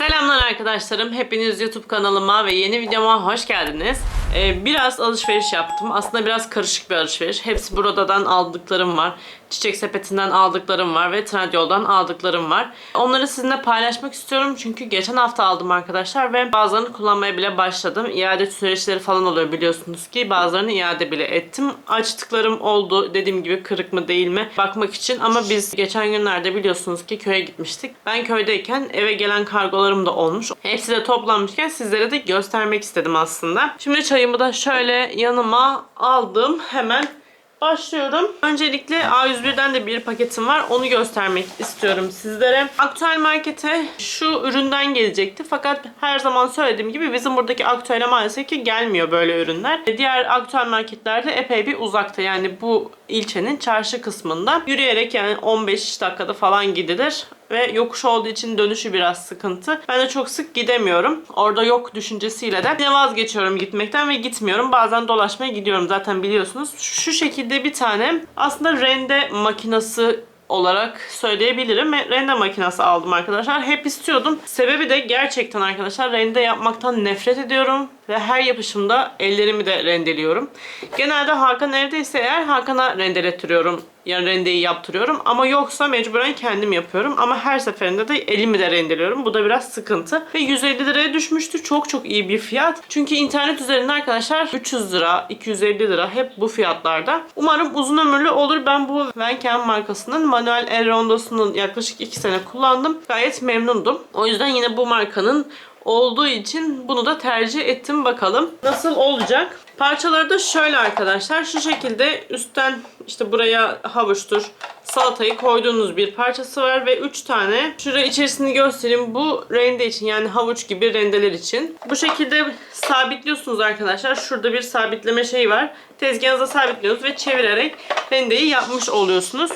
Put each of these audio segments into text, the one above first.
Selamlar arkadaşlarım. Hepiniz YouTube kanalıma ve yeni videoma hoş geldiniz. Ee, biraz alışveriş yaptım. Aslında biraz karışık bir alışveriş. Hepsi buradan aldıklarım var. Çiçek sepetinden aldıklarım var ve Trendyol'dan aldıklarım var. Onları sizinle paylaşmak istiyorum çünkü geçen hafta aldım arkadaşlar ve bazılarını kullanmaya bile başladım. İade süreçleri falan oluyor biliyorsunuz ki bazılarını iade bile ettim. Açtıklarım oldu dediğim gibi kırık mı değil mi bakmak için ama biz geçen günlerde biliyorsunuz ki köye gitmiştik. Ben köydeyken eve gelen kargolarım da olmuş. Hepsi de toplanmışken sizlere de göstermek istedim aslında. Şimdi çayımı da şöyle yanıma aldım. Hemen Başlıyorum. Öncelikle A101'den de bir paketim var. Onu göstermek istiyorum sizlere. Aktüel markete şu üründen gelecekti. Fakat her zaman söylediğim gibi bizim buradaki aktüele maalesef ki gelmiyor böyle ürünler. Diğer aktüel marketlerde epey bir uzakta. Yani bu ilçenin çarşı kısmında. Yürüyerek yani 15 dakikada falan gidilir ve yokuş olduğu için dönüşü biraz sıkıntı. Ben de çok sık gidemiyorum. Orada yok düşüncesiyle de yine vazgeçiyorum gitmekten ve gitmiyorum. Bazen dolaşmaya gidiyorum zaten biliyorsunuz. Şu şekilde bir tane aslında rende makinesi olarak söyleyebilirim. Rende makinesi aldım arkadaşlar. Hep istiyordum. Sebebi de gerçekten arkadaşlar rende yapmaktan nefret ediyorum. Ve her yapışımda ellerimi de rendeliyorum. Genelde Hakan evdeyse eğer Hakan'a rendelettiriyorum. Yani rendeyi yaptırıyorum. Ama yoksa mecburen kendim yapıyorum. Ama her seferinde de elimi de rendeliyorum. Bu da biraz sıkıntı. Ve 150 liraya düşmüştü. Çok çok iyi bir fiyat. Çünkü internet üzerinde arkadaşlar 300 lira, 250 lira hep bu fiyatlarda. Umarım uzun ömürlü olur. Ben bu Venken markasının manuel el rondosunu yaklaşık 2 sene kullandım. Gayet memnundum. O yüzden yine bu markanın olduğu için bunu da tercih ettim bakalım. Nasıl olacak? Parçaları da şöyle arkadaşlar. Şu şekilde üstten işte buraya havuçtur, salatayı koyduğunuz bir parçası var ve 3 tane. Şurada içerisini göstereyim. Bu rende için yani havuç gibi rendeler için. Bu şekilde sabitliyorsunuz arkadaşlar. Şurada bir sabitleme şeyi var. Tezgahınıza sabitliyorsunuz ve çevirerek rendeyi yapmış oluyorsunuz.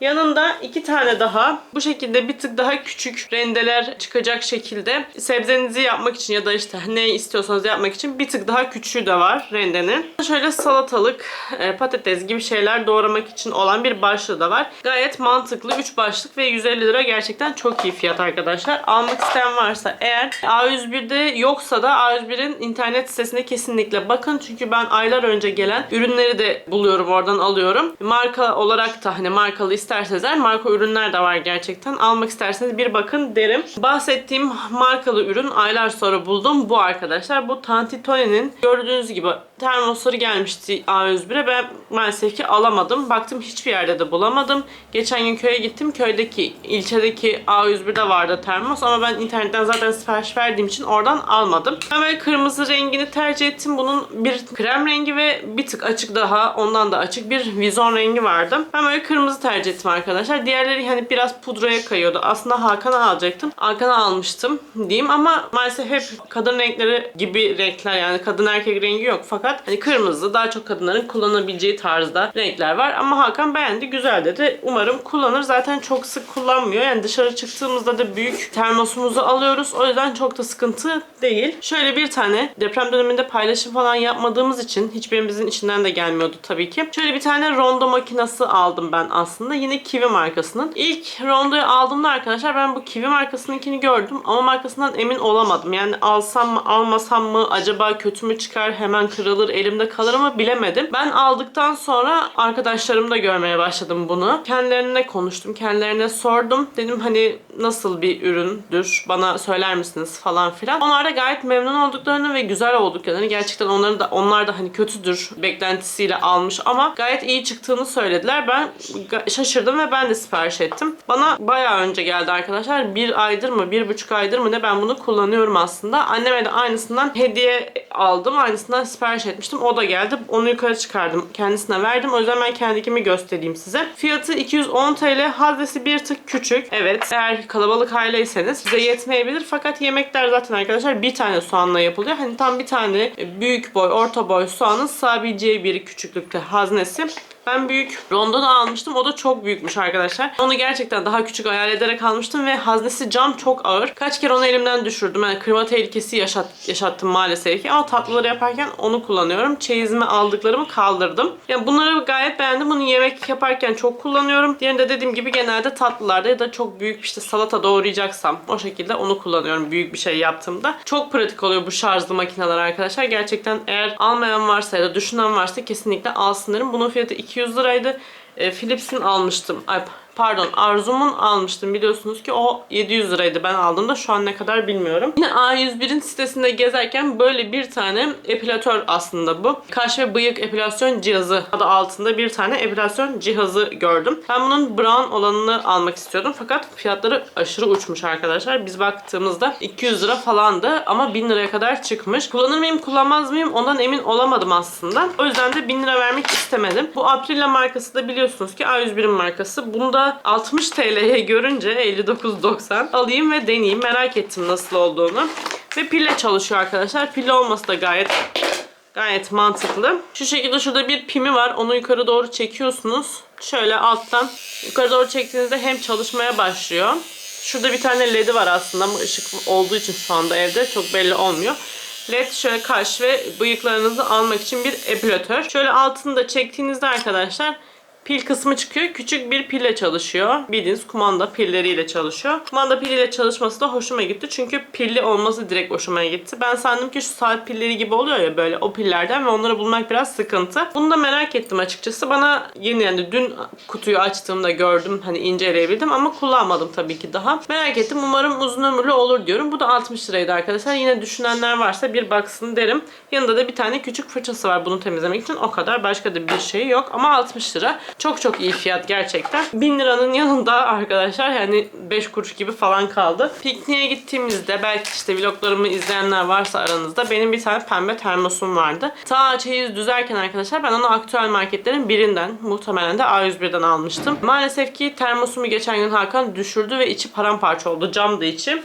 Yanında iki tane daha bu şekilde bir tık daha küçük rendeler çıkacak şekilde sebzenizi yapmak için ya da işte ne istiyorsanız yapmak için bir tık daha küçüğü de var rendenin. Şöyle salatalık, e, patates gibi şeyler doğramak için olan bir başlığı da var. Gayet mantıklı 3 başlık ve 150 lira gerçekten çok iyi fiyat arkadaşlar. Almak isteyen varsa eğer A101'de yoksa da A101'in internet sitesine kesinlikle bakın. Çünkü ben aylar önce gelen ürünleri de buluyorum oradan alıyorum. Marka olarak da hani markalı isterseniz eğer marka ürünler de var gerçekten. Almak isterseniz bir bakın derim. Bahsettiğim markalı ürün aylar sonra buldum. Bu arkadaşlar. Bu Tantitone'nin gördüğünüz gibi termosları gelmişti A101'e. Ben maalesef ki alamadım. Baktım hiçbir yerde de bulamadım. Geçen gün köye gittim. Köydeki, ilçedeki A101'de vardı termos ama ben internetten zaten sipariş verdiğim için oradan almadım. Ben böyle kırmızı rengini tercih ettim. Bunun bir krem rengi ve bir tık açık daha ondan da açık bir vizon rengi vardı. Ben böyle kırmızı tercih ettim arkadaşlar. Diğerleri hani biraz pudraya kayıyordu. Aslında Hakan'a alacaktım. Hakan'a almıştım diyeyim ama maalesef hep kadın renkleri gibi renkler yani kadın erkek rengi yok. Fakat hani kırmızı daha çok kadınların kullanabileceği tarzda renkler var. Ama Hakan beğendi güzel dedi. Umarım kullanır. Zaten çok sık kullanmıyor. Yani dışarı çıktığımızda da büyük termosumuzu alıyoruz. O yüzden çok da sıkıntı değil. Şöyle bir tane deprem döneminde paylaşım falan yapmadığımız için hiçbirimizin içinden de gelmiyordu tabii ki. Şöyle bir tane rondo makinesi aldım ben aslında. Yine Kiwi markasının. İlk rondoyu aldığımda arkadaşlar ben bu Kiwi markasınınkini gördüm ama markasından emin olamadım. Yani alsam mı almasam mı acaba kötü mü çıkar hemen kırılır elimde kalır mı bilemedim. Ben aldıktan sonra arkadaşlarım da görmeye başladım bunu. Kendilerine konuştum. Kendilerine sordum. Dedim hani nasıl bir üründür bana söyler misiniz falan filan. Onlar da gayet memnun olduklarını ve güzel olduklarını gerçekten onların da onlar da hani kötüdür beklentisiyle almış ama gayet iyi çıktığını söylediler. Ben şaşırdım ve ben de sipariş ettim. Bana bayağı önce geldi arkadaşlar. Bir aydır mı, bir buçuk aydır mı ne ben bunu kullanıyorum aslında. Anneme de aynısından hediye aldım. Aynısından sipariş etmiştim. O da geldi. Onu yukarı çıkardım. Kendisine verdim. O yüzden ben kendikimi göstereyim size. Fiyatı 210 TL. Haznesi bir tık küçük. Evet. Eğer kalabalık aileyseniz size yetmeyebilir. Fakat yemekler zaten arkadaşlar bir tane soğanla yapılıyor. Hani tam bir tane büyük boy, orta boy soğanın sığabileceği bir küçüklükte haznesi. Ben büyük rondon almıştım. O da çok büyükmüş arkadaşlar. Onu gerçekten daha küçük hayal ederek almıştım ve haznesi cam çok ağır. Kaç kere onu elimden düşürdüm. Yani kırma tehlikesi yaşat, yaşattım maalesef ki. Ama tatlıları yaparken onu kullanıyorum. Çeyizime aldıklarımı kaldırdım. Yani bunları gayet beğendim. Bunu yemek yaparken çok kullanıyorum. Diğerinde dediğim gibi genelde tatlılarda ya da çok büyük işte salata doğrayacaksam o şekilde onu kullanıyorum büyük bir şey yaptığımda. Çok pratik oluyor bu şarjlı makineler arkadaşlar. Gerçekten eğer almayan varsa ya da düşünen varsa kesinlikle alsın derim. Bunun fiyatı 200 liraydı. E, Philips'in almıştım. Ay pardon Arzum'un almıştım biliyorsunuz ki o 700 liraydı ben aldığımda şu an ne kadar bilmiyorum. Yine A101'in sitesinde gezerken böyle bir tane epilatör aslında bu. Kaş ve bıyık epilasyon cihazı adı altında bir tane epilasyon cihazı gördüm. Ben bunun brown olanını almak istiyordum fakat fiyatları aşırı uçmuş arkadaşlar. Biz baktığımızda 200 lira falandı ama 1000 liraya kadar çıkmış. Kullanır mıyım kullanmaz mıyım ondan emin olamadım aslında. O yüzden de 1000 lira vermek istemedim. Bu Aprilia markası da biliyorsunuz ki A101'in markası. Bunu da 60 TL'ye görünce 59.90 alayım ve deneyeyim. Merak ettim nasıl olduğunu. Ve pille çalışıyor arkadaşlar. Pille olması da gayet gayet mantıklı. Şu şekilde şurada bir pimi var. Onu yukarı doğru çekiyorsunuz. Şöyle alttan yukarı doğru çektiğinizde hem çalışmaya başlıyor. Şurada bir tane ledi var aslında ama ışık olduğu için şu anda evde çok belli olmuyor. LED şöyle kaş ve bıyıklarınızı almak için bir epilatör. Şöyle altını da çektiğinizde arkadaşlar pil kısmı çıkıyor. Küçük bir pille çalışıyor. Bildiğiniz kumanda pilleriyle çalışıyor. Kumanda piliyle çalışması da hoşuma gitti. Çünkü pilli olması direkt hoşuma gitti. Ben sandım ki şu saat pilleri gibi oluyor ya böyle o pillerden ve onları bulmak biraz sıkıntı. Bunu da merak ettim açıkçası. Bana yeni yani dün kutuyu açtığımda gördüm. Hani inceleyebildim ama kullanmadım tabii ki daha. Merak ettim. Umarım uzun ömürlü olur diyorum. Bu da 60 liraydı arkadaşlar. Yine düşünenler varsa bir baksın derim. Yanında da bir tane küçük fırçası var bunu temizlemek için. O kadar. Başka da bir şey yok. Ama 60 lira. Çok çok iyi fiyat gerçekten. 1000 liranın yanında arkadaşlar yani 5 kuruş gibi falan kaldı. Pikniğe gittiğimizde belki işte vloglarımı izleyenler varsa aranızda benim bir tane pembe termosum vardı. Ta çeyiz düzerken arkadaşlar ben onu aktüel marketlerin birinden muhtemelen de A101'den almıştım. Maalesef ki termosumu geçen gün Hakan düşürdü ve içi paramparça oldu. Camdı içi.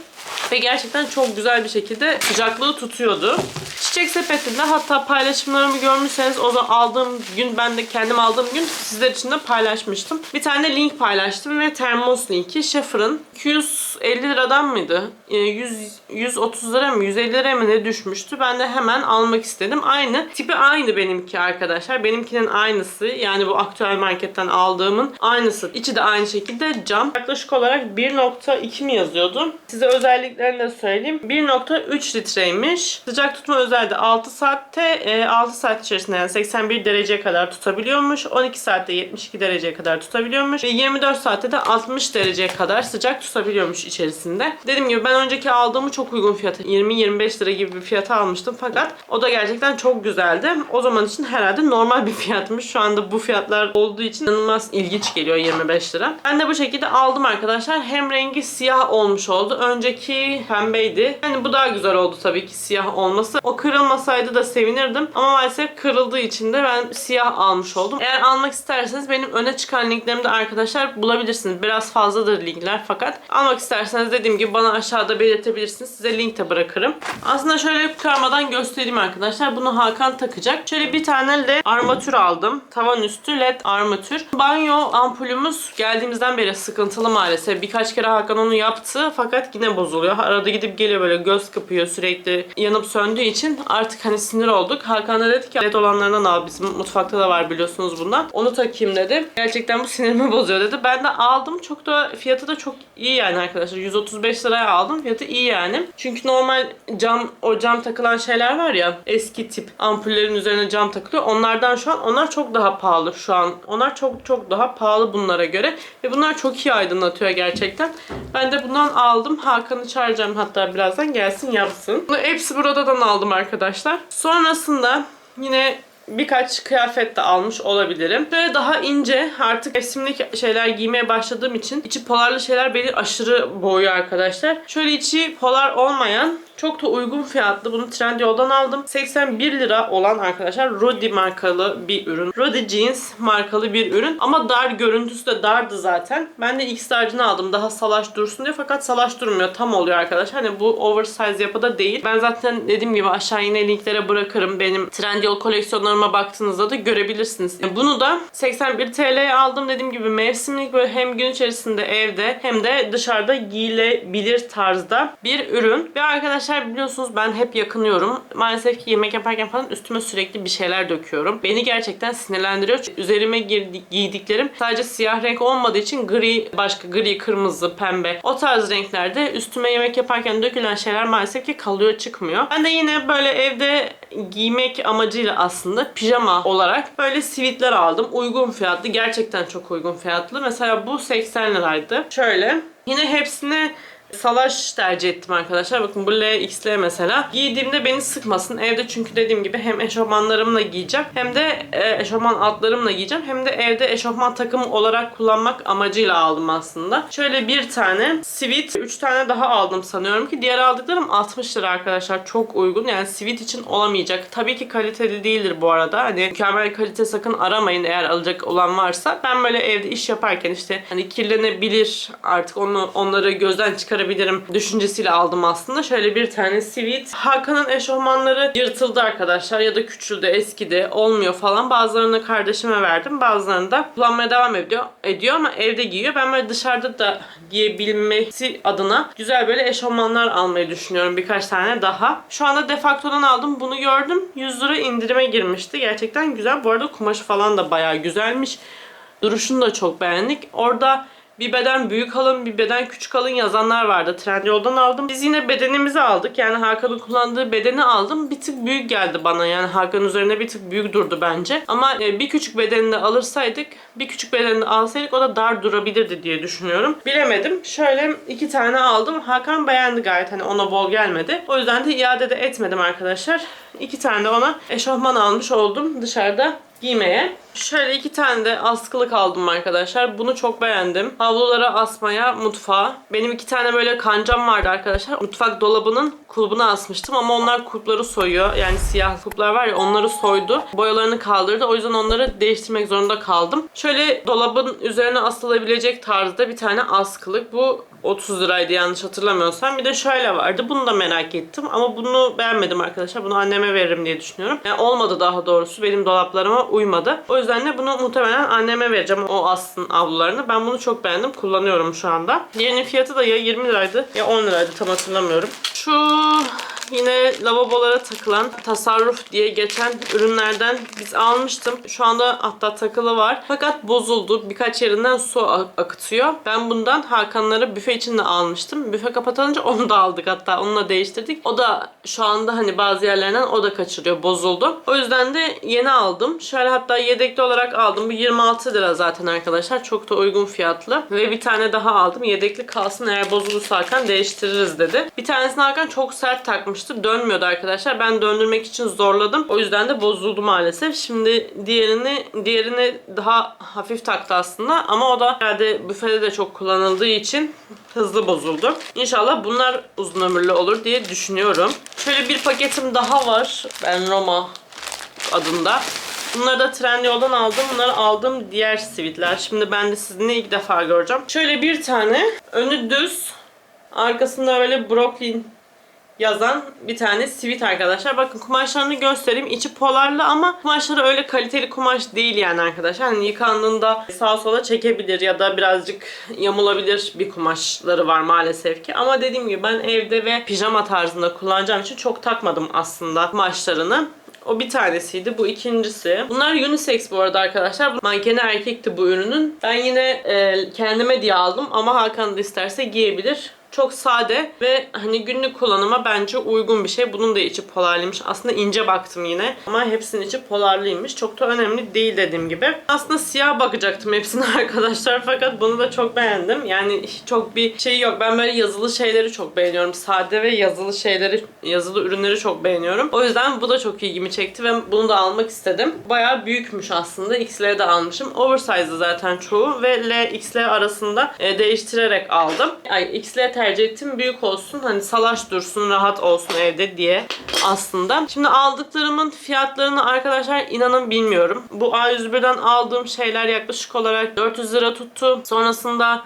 Ve gerçekten çok güzel bir şekilde sıcaklığı tutuyordu. Çiçek sepetinde hatta paylaşımlarımı görmüşseniz o zaman aldığım gün ben de kendim aldığım gün sizler için de paylaşmıştım. Bir tane link paylaştım ve termos linki Schaeffer'ın 250 liradan mıydı? Ee, 100, 130 lira mı 150 lira mı ne düşmüştü. Ben de hemen almak istedim. Aynı tipi aynı benimki arkadaşlar. Benimkinin aynısı yani bu aktüel marketten aldığımın aynısı. İçi de aynı şekilde cam. Yaklaşık olarak 1.2 mi yazıyordu? Size özelliklerini de söyleyeyim. 1.3 litreymiş. Sıcak tutma özelliği 6 saatte e, 6 saat içerisinde yani 81 dereceye kadar tutabiliyormuş. 12 saatte 72 dereceye kadar tutabiliyormuş. Ve 24 saatte de 60 dereceye kadar sıcak tutabiliyormuş içerisinde. Dediğim gibi ben önceki aldığımı çok uygun fiyata 20-25 lira gibi bir fiyata almıştım. Fakat o da gerçekten çok güzeldi. O zaman için herhalde normal bir fiyatmış. Şu anda bu fiyatlar olduğu için inanılmaz ilginç geliyor 25 lira. Ben de bu şekilde aldım arkadaşlar. Hem rengi siyah olmuş oldu. Önceki pembeydi. Yani bu daha güzel oldu tabii ki siyah olması. O kırılmasaydı da sevinirdim. Ama maalesef kırıldığı için de ben siyah almış oldum. Eğer almak isterseniz benim öne çıkan linklerimde arkadaşlar bulabilirsiniz. Biraz fazladır linkler fakat almak isterseniz dediğim gibi bana aşağıda belirtebilirsiniz. Size link de bırakırım. Aslında şöyle karmadan göstereyim arkadaşlar. Bunu Hakan takacak. Şöyle bir tane led armatür aldım. Tavan üstü led armatür. Banyo ampulümüz geldiğimizden beri sıkıntılı maalesef. Birkaç kere Hakan onu yaptı fakat yine bozuluyor. Arada gidip geliyor böyle göz kıpıyor sürekli yanıp söndüğü için artık hani sinir olduk. Hakan da dedi ki led olanlarından al bizim mutfakta da var biliyorsunuz bundan. Onu takayım dedi. Gerçekten bu sinirimi bozuyor dedi. Ben de aldım. Çok da fiyatı da çok iyi yani arkadaşlar. 135 liraya aldım. Fiyatı iyi yani. Çünkü normal cam o cam takılan şeyler var ya eski tip ampullerin üzerine cam takılıyor. Onlardan şu an onlar çok daha pahalı şu an. Onlar çok çok daha pahalı bunlara göre. Ve bunlar çok iyi aydınlatıyor gerçekten. Ben de bundan aldım. Hakan'ı çağıracağım hatta birazdan gelsin yapsın. Bunu hepsi buradan aldım arkadaşlar. Sonrasında yine birkaç kıyafet de almış olabilirim. Böyle daha ince artık resimli şeyler giymeye başladığım için içi polarlı şeyler beni aşırı boğuyor arkadaşlar. Şöyle içi polar olmayan çok da uygun fiyatlı. Bunu Trendyol'dan aldım. 81 lira olan arkadaşlar Rodi markalı bir ürün. Rodi Jeans markalı bir ürün. Ama dar görüntüsü de dardı zaten. Ben de X large'ını aldım. Daha salaş dursun diye. Fakat salaş durmuyor. Tam oluyor arkadaşlar. Hani bu oversize yapıda değil. Ben zaten dediğim gibi aşağı yine linklere bırakırım. Benim Trendyol koleksiyonlarım eşofmanlarıma baktığınızda da görebilirsiniz. Bunu da 81 TL'ye aldım. Dediğim gibi mevsimlik böyle hem gün içerisinde evde hem de dışarıda giyilebilir tarzda bir ürün. Ve arkadaşlar biliyorsunuz ben hep yakınıyorum. Maalesef ki yemek yaparken falan üstüme sürekli bir şeyler döküyorum. Beni gerçekten sinirlendiriyor. Çünkü Üzerime girdi- giydiklerim sadece siyah renk olmadığı için gri, başka gri, kırmızı, pembe o tarz renklerde üstüme yemek yaparken dökülen şeyler maalesef ki kalıyor çıkmıyor. Ben de yine böyle evde giymek amacıyla aslında pijama olarak böyle sivitler aldım. Uygun fiyatlı. Gerçekten çok uygun fiyatlı. Mesela bu 80 liraydı. Şöyle. Yine hepsine salaş tercih ettim arkadaşlar. Bakın bu LXL mesela. Giydiğimde beni sıkmasın. Evde çünkü dediğim gibi hem eşofmanlarımla giyeceğim hem de e, eşofman altlarımla giyeceğim. Hem de evde eşofman takımı olarak kullanmak amacıyla aldım aslında. Şöyle bir tane sivit, 3 tane daha aldım sanıyorum ki diğer aldıklarım 60 lira arkadaşlar. Çok uygun. Yani sivit için olamayacak. Tabii ki kaliteli değildir bu arada. Hani mükemmel kalite sakın aramayın eğer alacak olan varsa. Ben böyle evde iş yaparken işte hani kirlenebilir artık onu onları gözden çıkarabilirim düşüncesiyle aldım aslında. Şöyle bir tane sivit. Hakan'ın eşofmanları yırtıldı arkadaşlar ya da küçüldü, eskidi, olmuyor falan. Bazılarını kardeşime verdim. Bazılarını da kullanmaya devam ediyor, ediyor ama evde giyiyor. Ben böyle dışarıda da giyebilmesi adına güzel böyle eşofmanlar almayı düşünüyorum. Birkaç tane daha. Şu anda Defacto'dan aldım. Bunu gördüm. 100 lira indirime girmişti. Gerçekten güzel. Bu arada kumaşı falan da bayağı güzelmiş. Duruşunu da çok beğendik. Orada bir beden büyük alın, bir beden küçük alın yazanlar vardı. Trendyol'dan aldım. Biz yine bedenimizi aldık. Yani Hakan'ın kullandığı bedeni aldım. Bir tık büyük geldi bana. Yani Hakan'ın üzerine bir tık büyük durdu bence. Ama e, bir küçük bedenini alırsaydık, bir küçük bedenini alsaydık o da dar durabilirdi diye düşünüyorum. Bilemedim. Şöyle iki tane aldım. Hakan beğendi gayet. Hani ona bol gelmedi. O yüzden de iade de etmedim arkadaşlar. İki tane de ona eşofman almış oldum dışarıda giymeye. Şöyle iki tane de askılık aldım arkadaşlar. Bunu çok beğendim. Havlulara asmaya mutfağa. Benim iki tane böyle kancam vardı arkadaşlar. Mutfak dolabının kulbuna asmıştım ama onlar kulpları soyuyor. Yani siyah kulplar var ya onları soydu. Boyalarını kaldırdı. O yüzden onları değiştirmek zorunda kaldım. Şöyle dolabın üzerine asılabilecek tarzda bir tane askılık. Bu 30 liraydı yanlış hatırlamıyorsam. Bir de şöyle vardı. Bunu da merak ettim ama bunu beğenmedim arkadaşlar. Bunu anneme veririm diye düşünüyorum. Yani olmadı daha doğrusu. Benim dolaplarıma uymadı. O yüzden de bunu muhtemelen anneme vereceğim. O assın avlularını. Ben bunu çok beğendim. Kullanıyorum şu anda. Diğerinin fiyatı da ya 20 liraydı ya 10 liraydı. Tam hatırlamıyorum. Şu yine lavabolara takılan tasarruf diye geçen ürünlerden biz almıştım. Şu anda hatta takılı var. Fakat bozuldu. Birkaç yerinden su ak- akıtıyor. Ben bundan Hakanlara büfe için de almıştım. Büfe kapatılınca onu da aldık hatta. Onunla değiştirdik. O da şu anda hani bazı yerlerinden o da kaçırıyor. Bozuldu. O yüzden de yeni aldım. Şöyle hatta yedekli olarak aldım. Bu 26 lira zaten arkadaşlar. Çok da uygun fiyatlı. Ve bir tane daha aldım. Yedekli kalsın eğer bozulursa Hakan değiştiririz dedi. Bir tanesini Hakan çok sert takmıştı. Dönmüyordu arkadaşlar. Ben döndürmek için zorladım. O yüzden de bozuldu maalesef. Şimdi diğerini diğerini daha hafif taktı aslında. Ama o da herhalde büfede de çok kullanıldığı için hızlı bozuldu. İnşallah bunlar uzun ömürlü olur diye düşünüyorum. Şöyle bir paketim daha var. Ben Roma adında. Bunları da Trendyol'dan aldım. Bunları aldım diğer sivitler. Şimdi ben de sizinle ilk defa göreceğim. Şöyle bir tane önü düz arkasında öyle Brooklyn yazan bir tane sivit arkadaşlar. Bakın kumaşlarını göstereyim. İçi polarlı ama kumaşları öyle kaliteli kumaş değil yani arkadaşlar. Hani yıkandığında sağa sola çekebilir ya da birazcık yamulabilir bir kumaşları var maalesef ki. Ama dediğim gibi ben evde ve pijama tarzında kullanacağım için çok takmadım aslında kumaşlarını. O bir tanesiydi. Bu ikincisi. Bunlar unisex bu arada arkadaşlar. Mankeni erkekti bu ürünün. Ben yine e, kendime diye aldım ama Hakan da isterse giyebilir. Çok sade ve hani günlük kullanıma bence uygun bir şey. Bunun da içi polarlıymış. Aslında ince baktım yine. Ama hepsinin içi polarlıymış. Çok da önemli değil dediğim gibi. Aslında siyah bakacaktım hepsine arkadaşlar. Fakat bunu da çok beğendim. Yani çok bir şey yok. Ben böyle yazılı şeyleri çok beğeniyorum. Sade ve yazılı şeyleri, yazılı ürünleri çok beğeniyorum. O yüzden bu da çok ilgimi çekti ve bunu da almak istedim. Bayağı büyükmüş aslında. XL'ye de almışım. Oversize'dı zaten çoğu ve L, XL arasında e, değiştirerek aldım. Ay XL tercih ettim. Büyük olsun. Hani salaş dursun, rahat olsun evde diye aslında. Şimdi aldıklarımın fiyatlarını arkadaşlar inanın bilmiyorum. Bu A101'den aldığım şeyler yaklaşık olarak 400 lira tuttu. Sonrasında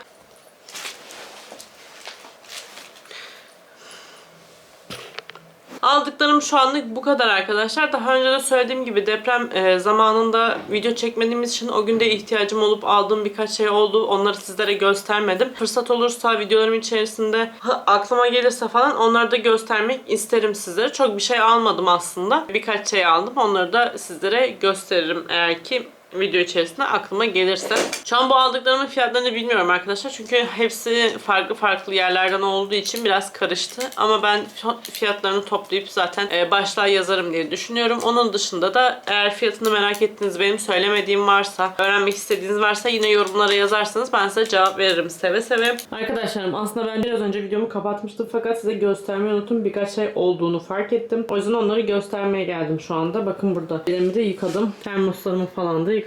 Aldıklarım şu anlık bu kadar arkadaşlar. Daha önce de söylediğim gibi deprem e, zamanında video çekmediğimiz için o günde ihtiyacım olup aldığım birkaç şey oldu. Onları sizlere göstermedim. Fırsat olursa videolarım içerisinde aklıma gelirse falan onları da göstermek isterim sizlere. Çok bir şey almadım aslında. Birkaç şey aldım. Onları da sizlere gösteririm eğer ki video içerisinde aklıma gelirse. Şu an bu aldıklarımın fiyatlarını bilmiyorum arkadaşlar. Çünkü hepsi farklı farklı yerlerden olduğu için biraz karıştı. Ama ben fiyatlarını toplayıp zaten e, başlığa yazarım diye düşünüyorum. Onun dışında da eğer fiyatını merak ettiğiniz benim söylemediğim varsa, öğrenmek istediğiniz varsa yine yorumlara yazarsanız ben size cevap veririm seve seve. Arkadaşlarım aslında ben biraz önce videomu kapatmıştım fakat size göstermeyi unuttum. Birkaç şey olduğunu fark ettim. O yüzden onları göstermeye geldim şu anda. Bakın burada. Elimi de yıkadım. Termoslarımı falan da yıkadım.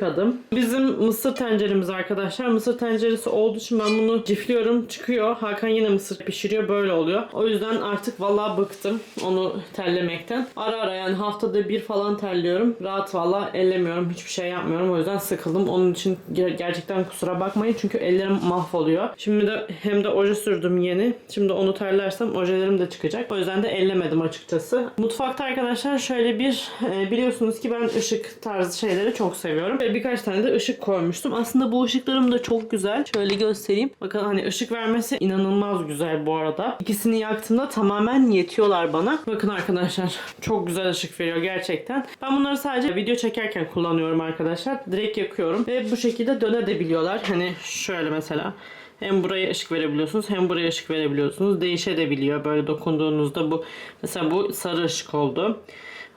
Bizim mısır tenceremiz arkadaşlar. Mısır tenceresi olduğu için ben bunu cifliyorum. Çıkıyor. Hakan yine mısır pişiriyor. Böyle oluyor. O yüzden artık vallahi bıktım onu terlemekten. Ara ara yani haftada bir falan terliyorum. Rahat vallahi ellemiyorum. Hiçbir şey yapmıyorum. O yüzden sıkıldım. Onun için ger- gerçekten kusura bakmayın. Çünkü ellerim mahvoluyor. Şimdi de hem de oje sürdüm yeni. Şimdi onu terlersem ojelerim de çıkacak. O yüzden de ellemedim açıkçası. Mutfakta arkadaşlar şöyle bir e, biliyorsunuz ki ben ışık tarzı şeyleri çok seviyorum. Ve birkaç tane de ışık koymuştum. Aslında bu ışıklarım da çok güzel. Şöyle göstereyim. Bakın hani ışık vermesi inanılmaz güzel bu arada. İkisini yaktığımda tamamen yetiyorlar bana. Bakın arkadaşlar çok güzel ışık veriyor gerçekten. Ben bunları sadece video çekerken kullanıyorum arkadaşlar. Direkt yakıyorum ve bu şekilde dönebiliyorlar. Hani şöyle mesela. Hem buraya ışık verebiliyorsunuz hem buraya ışık verebiliyorsunuz. Değişebiliyor. Böyle dokunduğunuzda bu mesela bu sarı ışık oldu.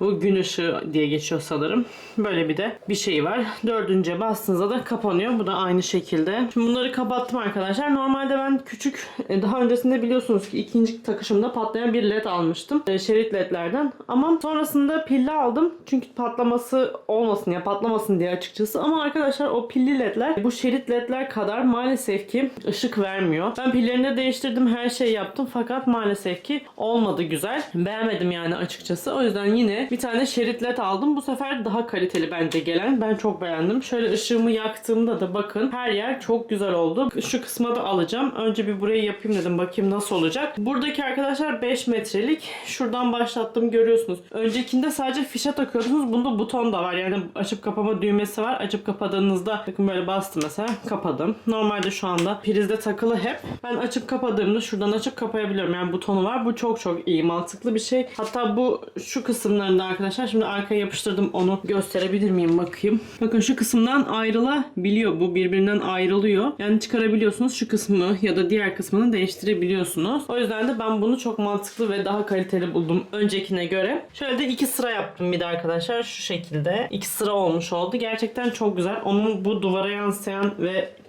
Bu gün ışığı diye geçiyor sanırım. Böyle bir de bir şey var. Dördüncüye bastığınızda da kapanıyor. Bu da aynı şekilde. Şimdi bunları kapattım arkadaşlar. Normalde ben küçük e, daha öncesinde biliyorsunuz ki ikinci takışımda patlayan bir led almıştım. E, Şerit ledlerden. Ama sonrasında pilli aldım. Çünkü patlaması olmasın ya patlamasın diye açıkçası. Ama arkadaşlar o pilli ledler bu şerit ledler kadar maalesef ki ışık vermiyor. Ben pillerini de değiştirdim. Her şey yaptım. Fakat maalesef ki olmadı güzel. Beğenmedim yani açıkçası. O yüzden yine bir tane şerit led aldım. Bu sefer daha kaliteli bence gelen. Ben çok beğendim. Şöyle ışığımı yaktığımda da bakın her yer çok güzel oldu. Şu kısma da alacağım. Önce bir burayı yapayım dedim. Bakayım nasıl olacak. Buradaki arkadaşlar 5 metrelik. Şuradan başlattım görüyorsunuz. Öncekinde sadece fişe takıyordunuz. Bunda buton da var. Yani açıp kapama düğmesi var. Açıp kapadığınızda bakın böyle bastım mesela. Kapadım. Normalde şu anda prizde takılı hep. Ben açıp kapadığımda şuradan açıp kapayabiliyorum. Yani butonu var. Bu çok çok iyi. Mantıklı bir şey. Hatta bu şu kısımlarında arkadaşlar. Şimdi arkaya yapıştırdım onu gösterebilir miyim bakayım. Bakın şu kısımdan ayrılabiliyor. Bu birbirinden ayrılıyor. Yani çıkarabiliyorsunuz şu kısmı ya da diğer kısmını değiştirebiliyorsunuz. O yüzden de ben bunu çok mantıklı ve daha kaliteli buldum öncekine göre. Şöyle de iki sıra yaptım bir de arkadaşlar şu şekilde. iki sıra olmuş oldu. Gerçekten çok güzel. Onun bu duvara yansıyan ve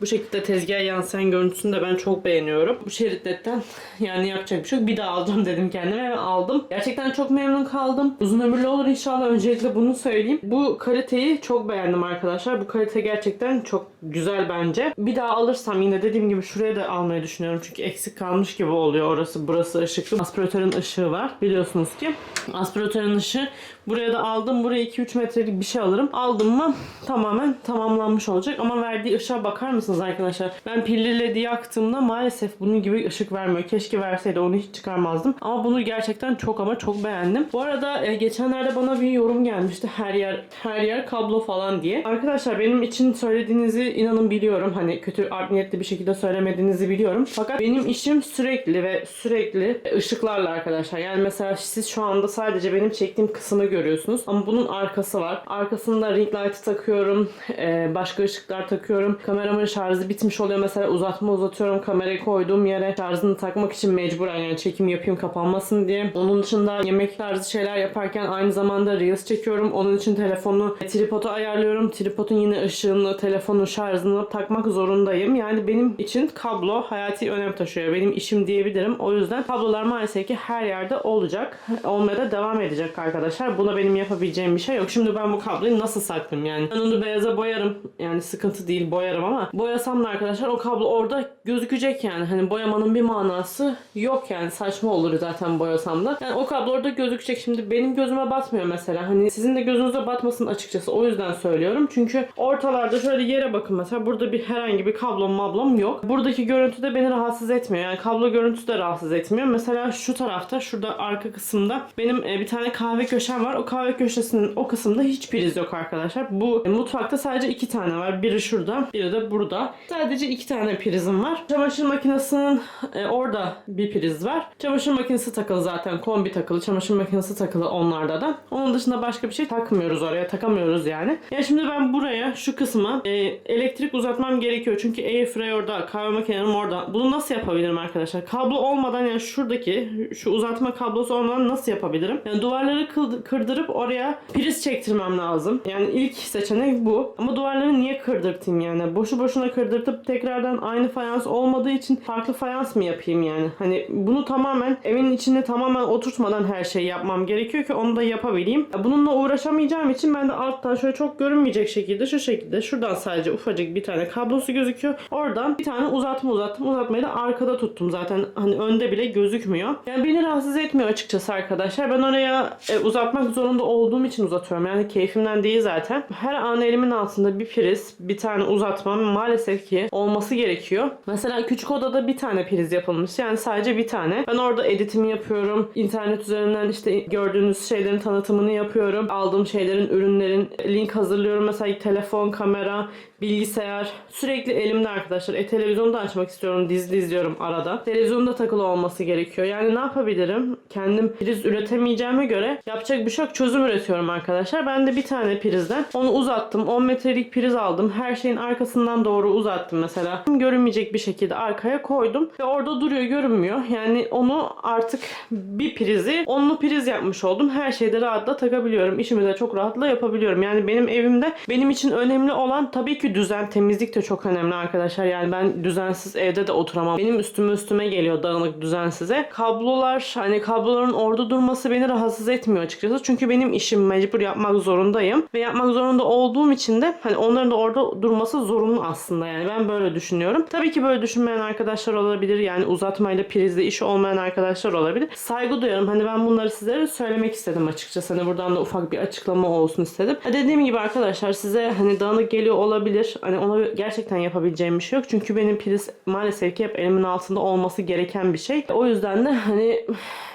bu şekilde tezgaha yansıyan görüntüsünü de ben çok beğeniyorum. Bu şeritletten yani yapacak bir şey yok. Bir daha alacağım dedim kendime ve aldım. Gerçekten çok memnun kaldım. Uzun ömürlü olur inşallah. Öncelikle bunu söyleyeyim. Bu kaliteyi çok beğendim arkadaşlar. Bu kalite gerçekten çok güzel bence. Bir daha alırsam yine dediğim gibi şuraya da almayı düşünüyorum. Çünkü eksik kalmış gibi oluyor orası. Burası ışıklı. Aspiratörün ışığı var. Biliyorsunuz ki. Aspiratörün ışığı. Buraya da aldım. Buraya 2-3 metrelik bir şey alırım. Aldım mı tamamen tamamlanmış olacak. Ama verdiği ışığa bakar mısınız arkadaşlar? Ben pilli ledi yaktığımda maalesef bunun gibi ışık vermiyor. Keşke verseydi onu hiç çıkarmazdım. Ama bunu gerçekten çok ama çok beğendim. Bu arada e, geçenlerde bana bir yorum gelmişti. Her yer her yer kablo falan diye. Arkadaşlar benim için söylediğinizi inanın biliyorum. Hani kötü art niyetli bir şekilde söylemediğinizi biliyorum. Fakat benim işim sürekli ve sürekli ışıklarla arkadaşlar. Yani mesela siz şu anda sadece benim çektiğim kısmı görüyorsunuz. Ama bunun arkası var. Arkasında ring light'ı takıyorum. e, başka ışıklar takıyorum. Kameramın şarjı bitmiş oluyor. Mesela uzatma uzatıyorum. Kamerayı koyduğum yere şarjını takmak için mecburen yani çekim yapayım kapanmasın diye. Onun dışında yemek tarzı şeyler yaparken aynı zamanda Reels çekiyorum. Onun için telefonu tripoda ayarlıyorum. Tripodun yine ışığını, telefonun şarjını takmak zorundayım. Yani benim için kablo hayati önem taşıyor. Benim işim diyebilirim. O yüzden kablolar maalesef ki her yerde olacak. Olmaya da devam edecek arkadaşlar. Buna benim yapabileceğim bir şey yok. Şimdi ben bu kabloyu nasıl saklayayım yani? Ben onu beyaza boyarım. Yani sıkıntı değil boyarım ama boya boyasam da arkadaşlar o kablo orada gözükecek yani. Hani boyamanın bir manası yok yani. Saçma olur zaten boyasam da. Yani o kablo orada gözükecek. Şimdi benim gözüme batmıyor mesela. Hani sizin de gözünüze batmasın açıkçası. O yüzden söylüyorum. Çünkü ortalarda şöyle yere bakın mesela. Burada bir herhangi bir kablom mablom yok. Buradaki görüntü de beni rahatsız etmiyor. Yani kablo görüntüsü de rahatsız etmiyor. Mesela şu tarafta şurada arka kısımda benim e, bir tane kahve köşem var. O kahve köşesinin o kısımda hiç priz yok arkadaşlar. Bu e, mutfakta sadece iki tane var. Biri şurada, biri de burada. Sadece iki tane prizim var. Çamaşır makinesinin e, orada bir priz var. Çamaşır makinesi takılı zaten. Kombi takılı. Çamaşır makinesi takılı onlarda da. Onun dışında başka bir şey takmıyoruz oraya. Takamıyoruz yani. Ya şimdi ben buraya şu kısma e, elektrik uzatmam gerekiyor. Çünkü airfryer orada. Kahve makinem orada. Bunu nasıl yapabilirim arkadaşlar? Kablo olmadan yani şuradaki şu uzatma kablosu olmadan nasıl yapabilirim? Yani duvarları kıl- kırdırıp oraya priz çektirmem lazım. Yani ilk seçenek bu. Ama duvarları niye kırdırtayım yani? Boşu boşuna kırdırtıp tekrardan aynı fayans olmadığı için farklı fayans mı yapayım yani? Hani bunu tamamen evin içinde tamamen oturtmadan her şeyi yapmam gerekiyor ki onu da yapabileyim. Ya Bununla uğraşamayacağım için ben de alttan şöyle çok görünmeyecek şekilde şu şekilde şuradan sadece ufacık bir tane kablosu gözüküyor. Oradan bir tane uzatma uzattım. Uzatmayı da arkada tuttum zaten. Hani önde bile gözükmüyor. Yani beni rahatsız etmiyor açıkçası arkadaşlar. Ben oraya e, uzatmak zorunda olduğum için uzatıyorum. Yani keyfimden değil zaten. Her an elimin altında bir priz, bir tane uzatma maalesef ki olması gerekiyor. Mesela küçük odada bir tane priz yapılmış. Yani sadece bir tane. Ben orada editimi yapıyorum. İnternet üzerinden işte gördüğünüz şeylerin tanıtımını yapıyorum. Aldığım şeylerin, ürünlerin link hazırlıyorum. Mesela telefon, kamera, bilgisayar. Sürekli elimde arkadaşlar. E televizyonu da açmak istiyorum. Dizi izliyorum arada. Televizyonda takılı olması gerekiyor. Yani ne yapabilirim? Kendim priz üretemeyeceğime göre yapacak bir şey yok. Çözüm üretiyorum arkadaşlar. Ben de bir tane prizden onu uzattım. 10 metrelik priz aldım. Her şeyin arkasından doğru uzattım mesela. Görünmeyecek bir şekilde arkaya koydum. Ve orada duruyor görünmüyor. Yani onu artık bir prizi onlu priz yapmış oldum. Her şeyde rahatla takabiliyorum. İşimi de çok rahatla yapabiliyorum. Yani benim evimde benim için önemli olan tabii ki düzen, temizlik de çok önemli arkadaşlar. Yani ben düzensiz evde de oturamam. Benim üstüme üstüme geliyor dağınık düzensize. Kablolar hani kabloların orada durması beni rahatsız etmiyor açıkçası. Çünkü benim işim mecbur yapmak zorundayım. Ve yapmak zorunda olduğum için de hani onların da orada durması zorunlu aslında yani. Ben böyle düşünüyorum. Tabii ki böyle düşünmeyen arkadaşlar olabilir. Yani uzatmayla prizle işi olmayan arkadaşlar olabilir. Saygı duyuyorum. Hani ben bunları sizlere söylemek istedim açıkçası. Hani buradan da ufak bir açıklama olsun istedim. Dediğim gibi arkadaşlar size hani dağınık geliyor olabilir. Hani ona gerçekten yapabileceğim bir şey yok. Çünkü benim priz maalesef ki hep elimin altında olması gereken bir şey. O yüzden de hani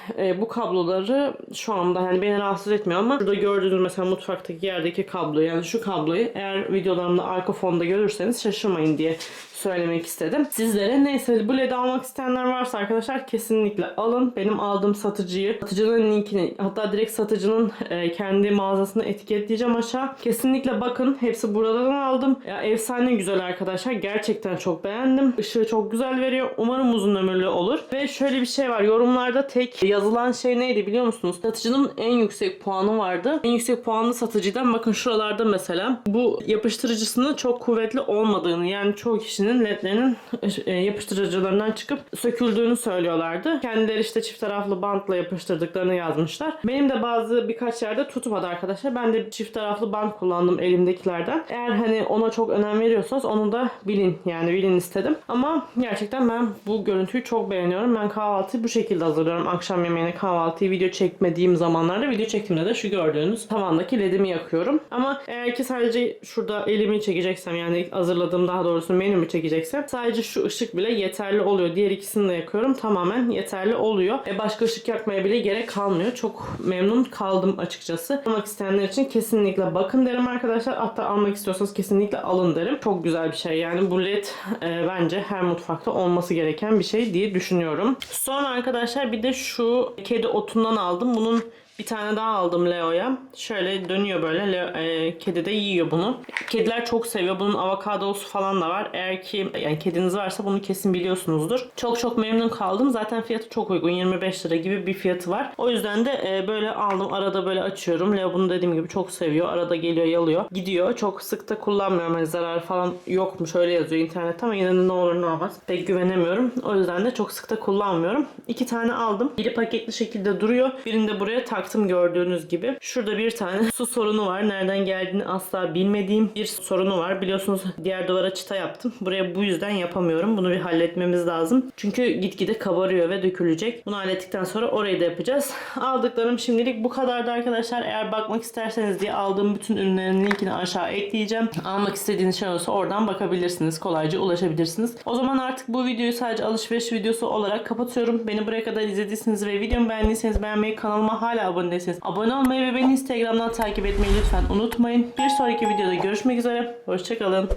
e, bu kabloları şu anda hani beni rahatsız etmiyor ama burada gördüğünüz mesela mutfaktaki yerdeki kablo yani şu kabloyu eğer videolarımda arka fonda görürseniz şaşırmayın diye söylemek istedim. Sizlere neyse bu led almak isteyenler varsa arkadaşlar kesinlikle alın. Benim aldığım satıcıyı, satıcının linkini hatta direkt satıcının e, kendi mağazasını etiketleyeceğim aşağı. Kesinlikle bakın. Hepsi buradan aldım. Ya, efsane güzel arkadaşlar. Gerçekten çok beğendim. Işığı çok güzel veriyor. Umarım uzun ömürlü olur. Ve şöyle bir şey var. Yorumlarda tek yazılan şey neydi biliyor musunuz? Satıcının en yüksek puanı vardı. En yüksek puanlı satıcıdan bakın şuralarda mesela bu yapıştırıcısının çok kuvvetli olmadığını yani çoğu kişinin ledlerinin e, yapıştırıcılarından çıkıp söküldüğünü söylüyorlardı. Kendileri işte çift taraflı bantla yapıştırdıklarını yazmışlar. Benim de bazı birkaç yerde tutmadı arkadaşlar. Ben de çift taraflı bant kullandım elimdekilerden. Eğer hani ona çok önem veriyorsanız onu da bilin yani bilin istedim. Ama gerçekten ben bu görüntüyü çok beğeniyorum. Ben kahvaltıyı bu şekilde hazırlıyorum. Akşam yemeğine kahvaltıyı video çekmediğim zamanlarda video çektiğimde de şu gördüğünüz tavandaki ledimi yakıyorum. Ama eğer ki sadece şurada elimi çekeceksem yani hazırladığım daha doğrusu menümü çekeceksem sadece şu ışık bile yeterli oluyor. Diğer ikisini de yakıyorum. Tamamen yeterli oluyor. E başka ışık yakmaya bile gerek kalmıyor. Çok memnun kaldım açıkçası. Almak isteyenler için kesinlikle bakın derim arkadaşlar. Hatta almak istiyorsanız kesinlikle alın derim. Çok güzel bir şey. Yani bu led e, bence her mutfakta olması gereken bir şey diye düşünüyorum. Sonra arkadaşlar bir de şu kedi otundan aldım. Bunun bir tane daha aldım Leo'ya. Şöyle dönüyor böyle. Leo, e, kedi de yiyor bunu. Kediler çok seviyor. Bunun avokadosu falan da var. Eğer ki yani kediniz varsa bunu kesin biliyorsunuzdur. Çok çok memnun kaldım. Zaten fiyatı çok uygun. 25 lira gibi bir fiyatı var. O yüzden de e, böyle aldım. Arada böyle açıyorum. Leo bunu dediğim gibi çok seviyor. Arada geliyor yalıyor. Gidiyor. Çok sık da kullanmıyorum. Hani zarar falan yokmuş. Öyle yazıyor internette ama yine ne olur ne olmaz. Pek güvenemiyorum. O yüzden de çok sık da kullanmıyorum. İki tane aldım. Biri paketli şekilde duruyor. Birini de buraya taktım baktım gördüğünüz gibi. Şurada bir tane su sorunu var. Nereden geldiğini asla bilmediğim bir sorunu var. Biliyorsunuz diğer duvara çıta yaptım. Buraya bu yüzden yapamıyorum. Bunu bir halletmemiz lazım. Çünkü gitgide kabarıyor ve dökülecek. Bunu hallettikten sonra orayı da yapacağız. Aldıklarım şimdilik bu kadardı arkadaşlar. Eğer bakmak isterseniz diye aldığım bütün ürünlerin linkini aşağı ekleyeceğim. Almak istediğiniz şey olursa oradan bakabilirsiniz. Kolayca ulaşabilirsiniz. O zaman artık bu videoyu sadece alışveriş videosu olarak kapatıyorum. Beni buraya kadar izlediyseniz ve videomu beğendiyseniz beğenmeyi, kanalıma hala abone abone olmayı ve beni Instagram'dan takip etmeyi lütfen unutmayın. Bir sonraki videoda görüşmek üzere. Hoşçakalın.